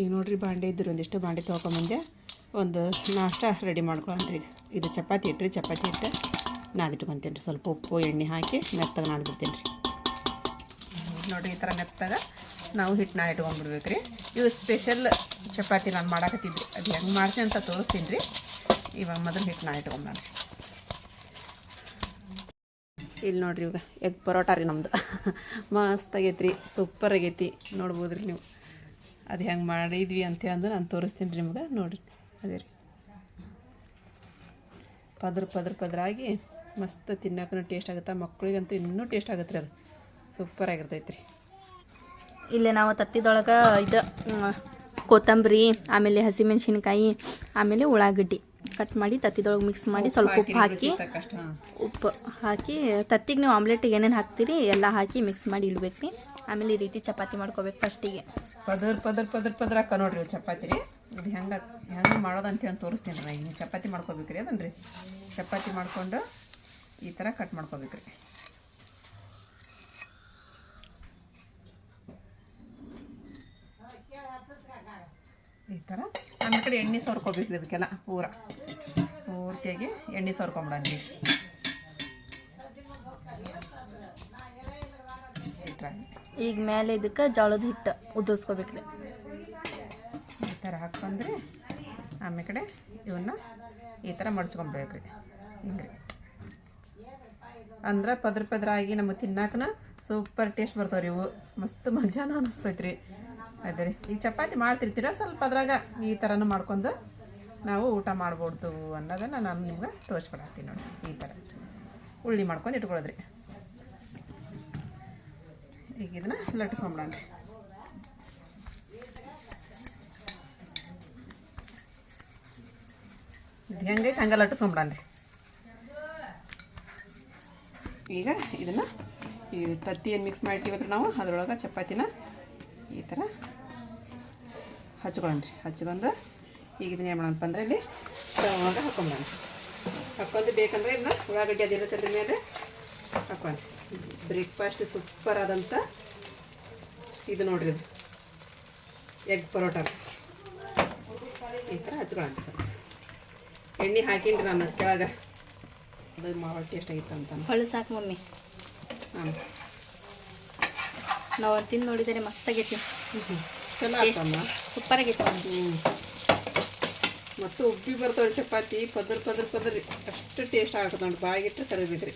ಈಗ ನೋಡಿರಿ ಬಾಂಡೆ ಇದ್ದರು ಒಂದಿಷ್ಟು ಬಾಂಡೆ ತೊಗೊಂಬಂದೆ ಒಂದು ನಾಷ್ಟ ರೆಡಿ ಮಾಡ್ಕೊಳಂತ್ರಿ. ಇದು ಚಪಾತಿ ಇಟ್ರಿ, ಚಪಾತಿ ಇಟ್ಟು ನಾದಿಟ್ಕೊತೀನಿ ರೀ ಸ್ವಲ್ಪ ಉಪ್ಪು, ಎಣ್ಣೆ ಹಾಕಿ ಮೆತ್ತಗೆ ನಾದ್ಬಿಡ್ತೀನಿ ರೀ ನೋಡಿರಿ ಈ ಥರ ಮೆತ್ತಾಗ ನಾವು ಹಿಟ್ಟು ನಾ ಇಟ್ಕೊಂಡ್ಬಿಡ್ಬೇಕು ರೀ ಇವು ಸ್ಪೆಷಲ್ ಚಪಾತಿ ನಾನು ಮಾಡಾಕತ್ತಿದ್ರಿ. ಅದು ಹೆಂಗೆ ಮಾಡ್ತೀನಿ ಅಂತ ತೋರಿಸ್ತೀನಿ ರೀ ಇವಾಗ ಮೊದಲು ಹಿಟ್ಟು ನಾ ಇಟ್ಕೊಂಡ್ರಿ ಇಲ್ಲಿ ನೋಡ್ರಿ ಇವಾಗ ಎಗ್ ಪರೋಟ ರೀ ನಮ್ಮದು ಮಸ್ತ್ ಆಗೈತೆ ರೀ ಸೂಪರ್ ಆಗೈತಿ. ನೋಡ್ಬೋದು ರೀ ನೀವು. ಅದು ಹೆಂಗೆ ಮಾಡಿದ್ವಿ ಅಂತ ಅಂದ್ರೆ ನಾನು ತೋರಿಸ್ತೀನಿ ರೀ ನಿಮ್ಗೆ ನೋಡಿರಿ. ಅದೇ ರೀ. ಪದ್ರ ಪದ್ರ ಪದ್ರಾಗಿ ಮಸ್ತ್ ತಿನ್ನಕ್ಕೂ ಟೇಸ್ಟ್ ಆಗುತ್ತೆ ಮಕ್ಳಿಗಂತೂ ಇನ್ನೂ ಟೇಸ್ಟ್ ಆಗುತ್ತೆ ರೀ ಅದು. ಸೂಪರ್ ಆಗಿರ್ತೈತೆ ರೀ ಇಲ್ಲೇ ನಾವು ತತ್ತಿದೊಳಗೆ ಇದು ಕೊತ್ತಂಬರಿ ಆಮೇಲೆ ಹಸಿಮೆಣ್ಸಿನ್ಕಾಯಿ ಆಮೇಲೆ ಉಳ್ಳಾಗಡ್ಡಿ ಕಟ್ ಮಾಡಿ ತತ್ತಿದೊಳಗೆ ಮಿಕ್ಸ್ ಮಾಡಿ ಸ್ವಲ್ಪ ಉಪ್ಪು ಹಾಕಿ ಉಪ್ಪು ಹಾಕಿ ತತ್ತಿಗೆ ನೀವು ಆಮ್ಲೆಟಿಗೆ ಏನೇನು ಹಾಕ್ತೀರಿ ಎಲ್ಲ ಹಾಕಿ ಮಿಕ್ಸ್ ಮಾಡಿ ಇಡ್ಬೇಕು ರೀ ಆಮೇಲೆ ಈ ರೀತಿ ಚಪಾತಿ ಮಾಡ್ಕೋಬೇಕು ಫಸ್ಟಿಗೆ. ಪದರ್ ಪದರ್ ಪದರ್ ಪದರ್ ಹಾಕ ನೋಡ್ರಿ ಚಪಾತಿ ರೀ. ಇದು ಹೆಂಗೆ ಹೆಂಗೆ ಮಾಡೋದು ಅಂತ ಹೇಳಿ ತೋರಿಸ್ತೀನಿ ರೀ. ನೀವು ಚಪಾತಿ ಮಾಡ್ಕೋಬೇಕು ರೀ ಅದನ್ನು ರೀ ಚಪಾತಿ ಮಾಡ್ಕೊಂಡು ಈ ಥರ ಕಟ್ ಮಾಡ್ಕೋಬೇಕು ರೀ. ಈ ಥರ ಆಮೇಲೆ ಕಡೆ ಎಣ್ಣೆ ಸೋರ್ಕೋಬೇಕು ರೀ ಇದಕ್ಕೆಲ್ಲ, ಪೂರ. ಪೂರ್ತಿಯಾಗಿ ಎಣ್ಣೆ ಸೋರ್ಕೊಂಬಿಡಂದ್ರಿ ಈಗ ಮೇಲೆ ಇದಕ್ಕೆ ಜೋಳದ ಹಿಟ್ಟು ಉದುರಿಸ್ಕೋಬೇಕು ರೀ ಈ ಥರ ಹಾಕ್ಕೊಂಡ್ರಿ ಆಮೇಲೆ ಕಡೆ ಇವನ್ನ ಈ ಥರ ಮಡ್ಚ್ಕೊಬೇಕ್ರಿ. ಹಿಂಗೆ ಅಂದ್ರೆ ಪದ್ರ ಪದ್ರ ಆಗಿ ನಮಗೆ ತಿನ್ನಾಕನ ಸೂಪರ್ ಟೇಸ್ಟ್ ಬರ್ತಾವೆ ರೀ ಇವು. ಮಸ್ತ್ ಮಜಾನ ರೀ ಅದೇ ರೀ ಈ ಚಪಾತಿ ಮಾಡ್ತಿರ್ತೀರ ಸ್ವಲ್ಪ ಅದ್ರಾಗ ಈ ಥರನೂ ಮಾಡ್ಕೊಂಡು ನಾವು ಊಟ ಮಾಡ್ಬೋದು ಅನ್ನೋದನ್ನು ನಾನು ನಿಮ್ಗೆ ತೋರಿಸ್ಕೊಡತ್ತೀನಿ ನೋಡಿ ಈ ಥರ ಉಳ್ಳಿ ಮಾಡ್ಕೊಂಡು ಇಟ್ಕೊಳ್ಳೋದ್ರಿ. ಈಗ ಇದನ್ನ ಲಟ್ಟಿಸ್ಕೊಂಬಿಡೋಣ ರೀ. ಇದು ಹೆಂಗೈತೆ ಹಂಗೆ ಲಟ್ಟಿಸ್ಕೊಂಬಿಡನ್ರಿ ಈಗ ಇದನ್ನು ಈ ತತ್ತಿ ಏನು ಮಿಕ್ಸ್ ಮಾಡಿರ್ತೀವಲ್ಲ ನಾವು ಅದರೊಳಗೆ ಚಪಾತಿನ ಈ ಥರ ಹಚ್ಕೊಳ್ಳೋಣ್ರಿ ಹಚ್ಕೊಂಡು ಈಗ ಇದನ್ನ ಏನು ಮಾಡೋಣ ಅಂದ್ರೆ ಇಲ್ಲಿ ಒಳಗೆ ಹಾಕೊಂಬಿಡೋಣ ಹಾಕೊಂಡು ಬೇಕಂದ್ರೆ ಇದನ್ನ ಉಳ್ಳಾಗಡ್ಡಿ ಅದಿರುತ್ತಲ್ರಿ ಮೇಲೆ ಹಾಕೊಂಡು ಬ್ರೇಕ್ಫಾಸ್ಟ್ ಸೂಪರ್ ಆದಂಥ ಇದು ನೋಡ್ರಿ ಅದು ಎಗ್ ಪರೋಟ. ಈ ಥರ ಹಚ್ಕೊಳ್ಳೋಣ ಸರ್. ಎಣ್ಣೆ ಹಾಕಿನ್ರಿ ನಾನು ಕೆಳಗೆ. ಅದು ಮಾವ ಟೇಸ್ಟ್ ಆಗಿತ್ತು ಅಂತ ಹೊಳೆ ಸಾಕು ಮಮ್ಮಿ. ಹಾಂ. ನಾವು ತಿಂದು ನೋಡಿದರೆ ಮಸ್ತಾಗೈತಿ. ಚಲೋ ಆಯ್ತಮ್ಮ ಸೂಪರ್ ಆಗೈತಿ ಹ್ಞೂ ಮತ್ತು ಉಬ್ಬಿ ಬರ್ತಾವೆ ಚಪಾತಿ ಪದ್ರ ಪದ್ರ ಪದ್ರಿ. ರೀ ಅಷ್ಟು ಟೇಸ್ಟ್ ಆಗುತ್ತೆ ನೋಡಿ ಬಾಯಿಗಿಟ್ಟು ತರಬೇಕ್ರಿ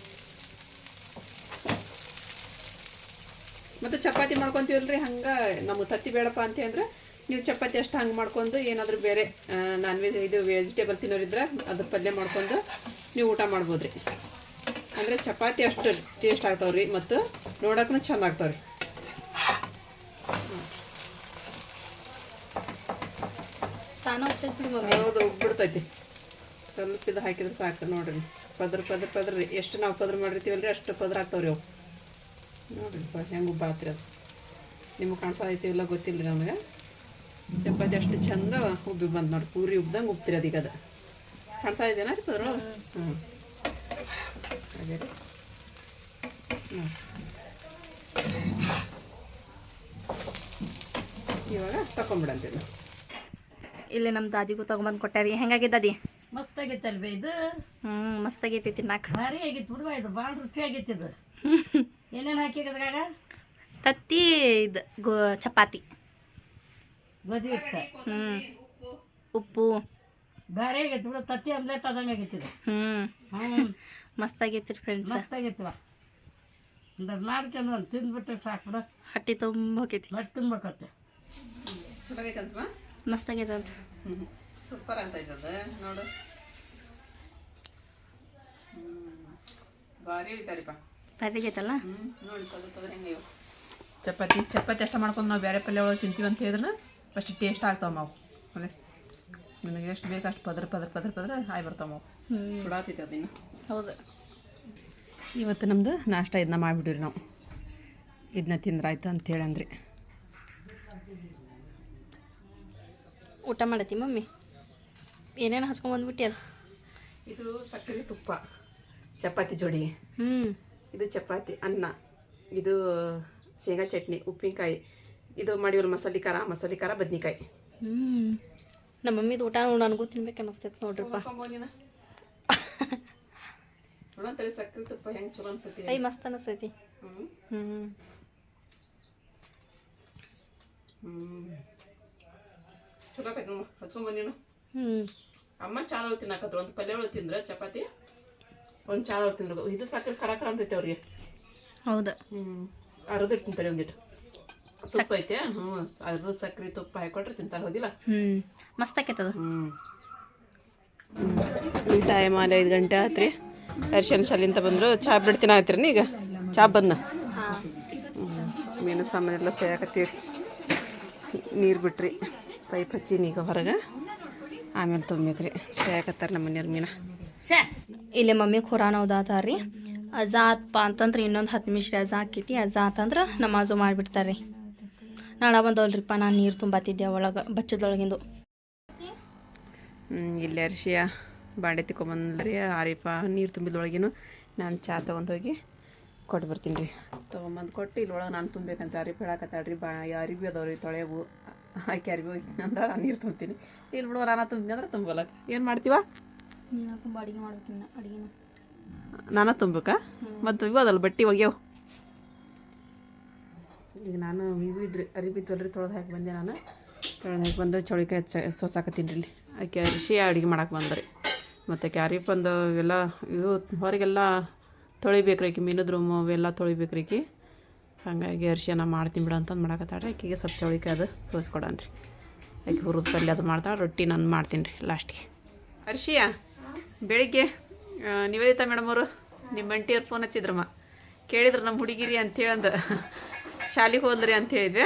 ಮತ್ತು ಚಪಾತಿ ಮಾಡ್ಕೊತೀವಲ್ರಿ? ಹಂಗೆ ನಮ್ಮ ತತ್ತಿ ಬೇಡಪ್ಪ ಅಂತಂದ್ರೆ ನೀವು ಚಪಾತಿ ಅಷ್ಟು ಹಂಗೆ ಮಾಡ್ಕೊಂಡು ಏನಾದರೂ ಬೇರೆ ನಾನ್ ವೆಜ್ ಇದು ವೆಜಿಟೇಬಲ್ ತಿನ್ನೋರಿದ್ರೆ ಅದ್ರ ಪಲ್ಯ ಮಾಡ್ಕೊಂಡು ನೀವು ಊಟ ಮಾಡ್ಬೋದು ರೀ ಅಂದರೆ ಚಪಾತಿ ಅಷ್ಟು ಟೇಸ್ಟ್ ಆಗ್ತಾವೆ ರೀ ಮತ್ತು ನೋಡೋಕ್ಕೂ ಚೆಂದ ಆಗ್ತಾವೆ ರೀ ತಾನು ಹೋಗ್ತೈತಿ ಬಿಡು ಮಮ್ಮಿ. ಹೌದು ಉಬ್ಬಿಡ್ತೈತಿ ಸ್ವಲ್ಪ ಇದು ಹಾಕಿದ್ರೆ ಸಾಕು ನೋಡ್ರಿ. ಪದ್ರ ಪದ್ರ ಪದ್ರ ಎಷ್ಟು ನಾವು ಪದ್ರ ಮಾಡಿರ್ತೀವಲ್ರಿ ಅಷ್ಟು ಪದ್ರ ಆಗ್ತಾವ್ರಿ ಅವು. ನೋಡ್ರಿ ಪ ಹೆಂಗೆ ಉಬ್ಬಾತ್ರಿ ಅದು. ನಿಮಗೆ ಕಾಣಿಸ್ತಾ ಇಲ್ಲ ಗೊತ್ತಿಲ್ಲ ನಮಗೆ. ಚಪಾತಿ ಅಷ್ಟು ಚಂದ ಉಬ್ಬಿ ಬಂದು ನೋಡಿ ಪೂರಿ ಉಬ್ದಂಗೆ ಉಬ್ತಿರಿ ಅದೀಗ ಅದು. ಕಾಣಿಸ್ತಾ ಇದೆಯಾ ರೀ ಪದ್ರ ಹ್ಞೂ ಅದೇ ರೀ. ನೋಡ್ರಿ. ಇವಾಗ ತಕೊಂಬಿಡಂತೀವಿ ನಾವು ಇಲ್ಲಿ ನಮ್ಮ ದಾದಿಗೂ ತಗೊಂಬಂದು ಕೊಟ್ಟಾರಿ. ಹೆಂಗಾಗೈತೆ ದಾದಿ? ಮಸ್ತ್ ಆಗೈತಲ್ವೇ ಇದು? ಹ್ಞೂ ಮಸ್ತ್ ಆಗೈತಿ ತಿನ್ನಾಕ. ಭಾರಿ ಆಗಿತ್ತು ಬಿಡುವ ಇದು. ಭಾಳ ರುಚಿ ಆಗೈತಿ ಇದು ಏನೇನು ಹಾಕಿದ್ರಾಗ ತತ್ತಿ ಇದು ಗೋ ಚಪಾತಿ. ಗೋಧಿ ಹಿಟ್ಟು ಹ್ಞೂ ಉಪ್ಪು. ಬೇರೆ ಆಗೈತಿ ಬಿಡು ತತ್ತಿ ಆಮ್ಲೆಟ್ ಆದಂಗೆ ಆಗೈತಿ ಇದು. ಹ್ಞೂ ಹ್ಞೂ ಮಸ್ತ್ ಆಗೈತಿ ಫ್ರೆಂಡ್ಸ್ ಮಸ್ತ್ ಆಗೈತಿವ ಅಂದ್ರೆ ಮಾಡ್ಕೊಂಡು ಒಂದು ತಿಂದ್ಬಿಟ್ರೆ ಸಾಕು ಬಿಡು. ಹಟ್ಟಿ ತುಂಬ ಹೋಗೈತಿ. ಹೊಟ್ಟೆ ತಿನ್ಬೇಕತ್ತೆ. ಚಲೋ ಆಗೈತಂತಮ್ಮ ಮಸ್ತ್ ಆಗೈತೆ ಅಂತ ಸೂಪರ್ ಆಗ್ತೈತೆ ಅದು ನೋಡು. ಭಾರಿ ಐತಾರಿಪ್ಪ ಹೆಂಗೆ ಚಪಾತಿ ಚಪಾತಿ ಅಷ್ಟ ಮಾಡ್ಕೊಂಡು ನಾವು ಬೇರೆ ಪಲ್ಯ ಒಳಗೆ ತಿಂತೀವಿ ಅಂತ ಹೇಳಿದ್ರೆ ಅಷ್ಟು ಟೇಸ್ಟ್ ಆಗ್ತಾವೆ ಮಾವು. ಅದೇ ನಿಮಗೆ ಎಷ್ಟು ಬೇಕು ಅಷ್ಟು ಪದ್ರ ಪದ್ರ ಪದ್ರ ಪದ್ರ ಹಾಯ್ ಬರ್ತಾವೆ ಮಾವು. ಹ್ಞೂ ಅದನ್ನು ಅದಿನ್ನು. ಹೌದು. ಇವತ್ತು ನಮ್ಮದು ನಾಷ್ಟ ಇದನ್ನ ಮಾಡಿಬಿಡ್ರಿ ನಾವು. ಇದನ್ನ ತಿಂದ್ರಾಯ್ತು ಅಂತೇಳಿ ಅಂದ್ರಿ ಊಟ ಮಾಡತ್ತಿ ಮಮ್ಮಿ? ಏನೇನು ಹಚ್ಕೊಂಡ್ಬಂದ್ಬಿಟ್ಟಿ ಅದು? ಇದು ಸಕ್ಕರೆ ತುಪ್ಪ. ಚಪಾತಿ ಜೋಡಿ. ಹ್ಞೂ ಇದು ಚಪಾತಿ ಅನ್ನ. ಇದು ಶೇಂಗಾ ಚಟ್ನಿ ಉಪ್ಪಿನಕಾಯಿ. ಇದು ಮಾಡಿವಲ್ಲ ಮಸಾಲೆ ಖಾರ ಮಸಾಲೆ ಖಾರ ಬದ್ನಿಕಾಯಿ. ಹ್ಞೂ ನಮ್ಮ ಮಮ್ಮಿದು ಊಟ ನೋಡಿ ನನಗೂ ತಿನ್ಬೇಕು ಅನ್ನಿಸ್ತೈತೆ ನೋಡ್ರಿಪ್ಪ. ಸಕ್ಕರೆ ತುಪ್ಪ ಹೆಂಗೆ ಚಲೋ ಅನ್ಸತಿ ಐ ಮಸ್ತ್ ಅನಿಸ್ತೈತಿ ಹ್ಞೂ ಹ್ಞೂ ಹ್ಞೂ ಚಲೋ ಆಕೈತಿ ನೋಡು ಹಚ್ಕೊಂಬ ಹ್ಞೂ ಅಮ್ಮ ಚಾಲು ತಿನ್ನಕತ್ರು ಒಂದು ಪಲ್ಯ ತಿಂದ್ರೆ ಚಪಾತಿ. ಒಂದು ಚಾದೊಳಗೆ ತಿಂದ್ರು ಇದು ಸಕ್ಕರೆ ಖರ ಅಂತೈತೆ ಅವ್ರಿಗೆ. ಹೌದು. ಹ್ಞೂ ಅರ್ಧಟ್ಟು ತಿಂತಾರೆ ಒಂದಿಟ್ಟು. ತುಪ್ಪ ಐತೆ? ಹ್ಞೂ ಅರ್ಧದ ಸಕ್ಕರೆ ತುಪ್ಪ ಹಾಕೊಟ್ರೆ ತಿಂತಾರೆ ಹೌದಿಲ್ಲ? ಹ್ಞೂ ಮಸ್ತ್ ಆಕೈತೆ ಅದು. ಹ್ಞೂ ಟೈಮ್ ಆಲ್ ಐದು ಗಂಟೆ ಆತ್ರಿ. ಅರ್ಶನ್ ಶಾಲಿಂದ ಬಂದರು. ಚಾ ಬಿಡ್ತೀನಿ ಆಯ್ತ್ರಿ ಈಗ? ಚಾ ಬಂದ? ಮೀನು ಮೀನು ಸಾಮಾನೆಲ್ಲ ತೆಗಿಯಾಕತ್ತೀರಿ ನೀರು ಬಿಟ್ರಿ. ಪೈಪ್ ಹಚ್ಚೀನಿ ಈಗ ಹೊರಗೆ. ಆಮೇಲೆ ತುಂಬೇಕ್ರಿ ತೆಗಿಯಾಕತ್ತಾರೆ ನಮ್ಮ ಮನೆಯವ್ರ ಮೀನ. ಇಲ್ಲಿ ಮಮ್ಮಿ ಖುರಾನ್ ಓದಾತಾರ ರೀ ಅಜಾ ಆತ್ಪ ಅಂತಂದ್ರೆ ಇನ್ನೊಂದು ಹತ್ತು ನಿಮಿಷ ಅಜಾ ಆಕೈತಿ. ಅಜಾ ಆತಂದ್ರೆ ನಮಾಜು ಮಾಡಿಬಿಡ್ತಾರೆ ರೀ ನಾಳೆ ಬಂದವಲ್ರಿಪ್ಪ, ನಾನು ನೀರು ತುಂಬತ್ತಿದ್ದೆ ಒಳಗೆ ಬಚ್ಚದೊಳಗಿಂದು ಇಲ್ಲಿ ಅರ್ಶಿಯ ಬಾಂಡೆ ತಿಕ್ಕೊಂಬಂದ್ರಿ ಆರಿಪ ನೀರು ತುಂಬಿದೊಳಗಿನ ನಾನು ಚಾ ತೊಗೊಂಡೋಗಿ ಕೊಟ್ಟು ಬರ್ತೀನಿ ರೀ ತೊಗೊಂಬಂದು ಕೊಟ್ಟು ಇಲ್ಲೊಳಗೆ ನಾನು ತುಂಬೇಕಂತ ಅರಿಪ ಹೇಳಕತ್ತಾಳ್ರಿ ಬಾ ಅರಿಬಿ ಅದಾವ್ರಿ ತೊಳೆವು. ಆಕೆ ಅರಿಬಿ ಹೋಗಿ ಅಂದ್ರೆ ನೀರು ತುಂಬ್ತೀನಿ. ಇಲ್ಲಿ ಬಿಡುವ ನಾನು ತುಂಬಿದ್ರೆ ಅಂದ್ರೆ ತುಂಬಲ್ಲ ಏನು ಮಾಡ್ತೀವ? ನೀನು ತುಂಬ ಅಡುಗೆ ಮಾಡ್ಬೇಕು ಅಡುಗೆನ. ನಾನು ತುಂಬಬೇಕಾ? ಮತ್ತು ಇವು ಅದಲ್ಲ ಬಟ್ಟೆ ಒಗ್ಯವು. ಈಗ ನಾನು ಇವು ಇದ್ರಿ ಅರಿಬಿ ತೊಲ್ರಿ ತೊಳೆದು ಹಾಕಿ ಬಂದೆ ನಾನು. ತೊಳೆದು ಹಾಕಿ ಬಂದು ಚೌಳಿಕಾಯಿ ಹೆಚ್ಚ ಸೋಸಾಕತ್ತೀನಿ ರೀ ಇಲ್ಲಿ. ಆಕೆ ಅರಿಶಿ ಅಡುಗೆ ಮಾಡಕ್ಕೆ ಬಂದ್ರಿ ಮತ್ತು ಕ್ಯಾರಿಪ್ ಒಂದು ಇವೆಲ್ಲ ಇದು ಹೊರಗೆಲ್ಲ ತೊಳಿಬೇಕು ರೀ ಮೀನದ ರೂಮು ಅವೆಲ್ಲ ತೊಳಿಬೇಕು ರೀ ಹಾಗಾಗಿ ಅರಿಶಿನ ಮಾಡ್ತೀನಿ ಬಿಡು ಅಂತಂದು ಮಾಡಕತ್ತಾಳ್ರಿ. ಆಕೆಗೆ ಸ್ವಲ್ಪ ಚೌಳಿಕಾಯಿ ಅದು ಸೋಸ್ಕೊಡಣ ರೀ ಆಕೆ ಹುರಿದ ಪಲ್ಯ ಅದು ಮಾಡ್ತಾಳೆ ರೊಟ್ಟಿ ನಾನು ಮಾಡ್ತೀನಿ ರೀ ಲಾಸ್ಟಿಗೆ. ಅರ್ಷಿಯಾ ಬೆಳಿಗ್ಗೆ ನಿವೇದಿತಾ ಮೇಡಮ್ ಅವರು ನಿಮ್ಮ ಅಂಟಿಯವ್ರು ಫೋನ್ ಹಚ್ಚಿದ್ರಮ್ಮ. ಕೇಳಿದ್ರು ನಮ್ಮ ಹುಡುಗಿರಿ ಅಂತೇಳಂದು ಶಾಲೆಗೆ ಹೋದ್ರಿ ಅಂತ ಹೇಳಿದ್ವಿ.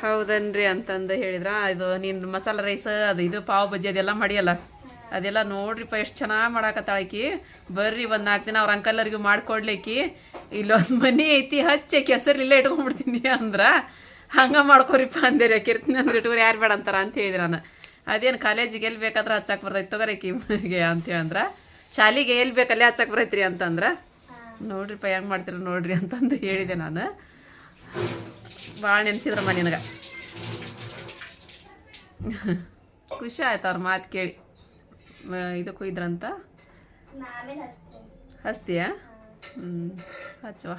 ಹೌದನ್ರಿ ಅಂತಂದು ಹೇಳಿದ್ರ. ಇದು ನೀನು ಮಸಾಲೆ ರೈಸ್, ಅದು ಇದು ಪಾವ್ ಬಜ್ಜಿ ಅದೆಲ್ಲ ಮಾಡಿಯಲ್ಲ. ಅದೆಲ್ಲ ನೋಡ್ರಿಪ್ಪ, ಎಷ್ಟು ಚೆನ್ನಾಗಿ ಮಾಡಾಕತ್ತಾಳಕಿ ಬರ್ರಿ ಒಂದು ನಾಲ್ಕು ದಿನ ಅವ್ರ ಅಂಕಲ್ಲರಿಗೂ ಮಾಡ್ಕೊಡ್ಲಿಕ್ಕಿ. ಇಲ್ಲೊಂದು ಮನೆ ಐತಿ, ಹಚ್ಚಿ ಕೆಸರು ಇಲ್ಲೇ ಇಟ್ಕೊಂಡ್ಬಿಡ್ತೀನಿ ಅಂದ್ರೆ. ಹಂಗೆ ಮಾಡ್ಕೊರಿಪ್ಪ ಅಂದೇರಿ ಕಿರ್ತಿನಿ ಅಂದ್ರೆ ಇಟ್ಕೊರಿ, ಯಾರು ಬೇಡ ಅಂತಾರ ಅಂತ ಹೇಳಿದ್ರು ನಾನು. ಅದೇನು ಕಾಲೇಜಿಗೆ ಎಲ್ಲಿ ಬೇಕಾದ್ರೆ ಹಚ್ಚಕ್ಕೆ ಬರ್ತೈತೆ ತಗೋರಿ ಕಿಮ್ಗೆ ಅಂತೇಳಿ ಅಂದ್ರೆ ಶಾಲೆಗೆ ಎಲ್ಲಿ ಬೇಕು ಅಲ್ಲೇ ಹಚ್ಚಕ್ಕೆ ಬರೈತ್ರಿ ಅಂತಂದ್ರೆ. ನೋಡ್ರಿಪ್ಪ ಹೆಂಗೆ ಮಾಡ್ತೀರ ನೋಡ್ರಿ ಅಂತಂದು ಹೇಳಿದೆ ನಾನು. ಭಾಳ ನೆನೆಸಿದ್ರಮ್ಮ ನಿನಗೆ. ಖುಷಿ ಆಯ್ತು ಅವ್ರ ಮಾತು ಕೇಳಿ. ಇದಕ್ಕೂ ಇದ್ರಂತ? ಹಸ್ತೀಯಾ ಹ್ಞೂ ಹಚ್ಚುವ